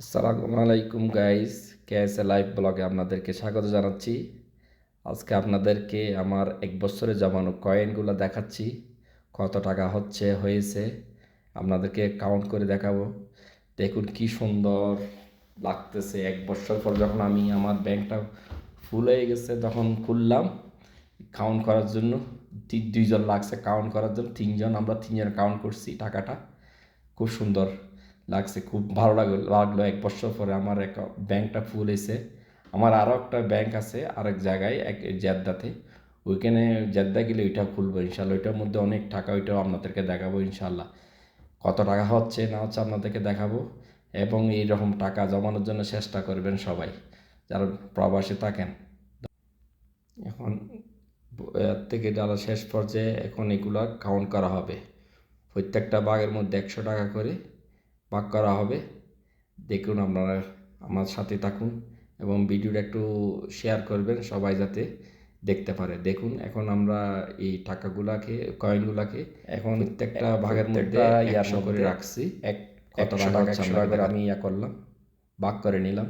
আসসালামু আলাইকুম guys KSA live ব্লগে আপনাদেরকে স্বাগত জানাচ্ছি। আজকে আপনাদেরকে আমার এক বছরে জমানো কয়েনগুলো দেখাচ্ছি। কত টাকা হচ্ছে, হয়েছে, আপনাদেরকে কাউন্ট করে দেখাবো। দেখুন কি সুন্দর লাগতেছে। এক বছর পর যখন আমি আমার ব্যাংকটা ফুল হয়ে গেছে, তখন খুললাম কাউন্ট করার জন্য। দুইজন লাগছে কাউন্ট করার জন্য। তিনজন, আমরা তিনজন কাউন্ট করছি টাকাটা। খুব সুন্দর। লাগছে, খুব ভালো লাগল লাগল। এক বছর পরে আমার এক ব্যাংকটা ফুল এসে আমার আরও একটা ব্যাংক আছে, আরেক জায়গায়, এক জেদ্দাতে। ওইখানে জেদ্দা গেলে ওইটা খুলবো ইনশাল্লাহ। ওইটার মধ্যে অনেক টাকা ওইটাও আপনাদেরকে দেখাবো ইনশাল্লাহ। কত টাকা হচ্ছে না হচ্ছে আপনাদেরকে দেখাবো। এবং এইরকম টাকা জমানোর জন্য চেষ্টা করবেন সবাই, যারা প্রবাসে থাকেন। এখন এর থেকে যারা শেষ পর্যায়ে এখন এগুলা কাউন্ট করা হবে। প্রত্যেকটা বাঘের মধ্যে একশো টাকা করে ভাগ করা হবে। দেখুন আপনারা আমার সাথে থাকুন এবং ভিডিওটা একটু শেয়ার করবেন সবাই যাতে দেখতে পারে। দেখুন এখন আমরা এই টাকাগুলাকে কয়েনগুলাকে এখন প্রত্যেকটা ভাগের মধ্যে একশো করে রাখছি। এক কত টাকা আমি ইয়া করলাম ভাগ করে নিলাম।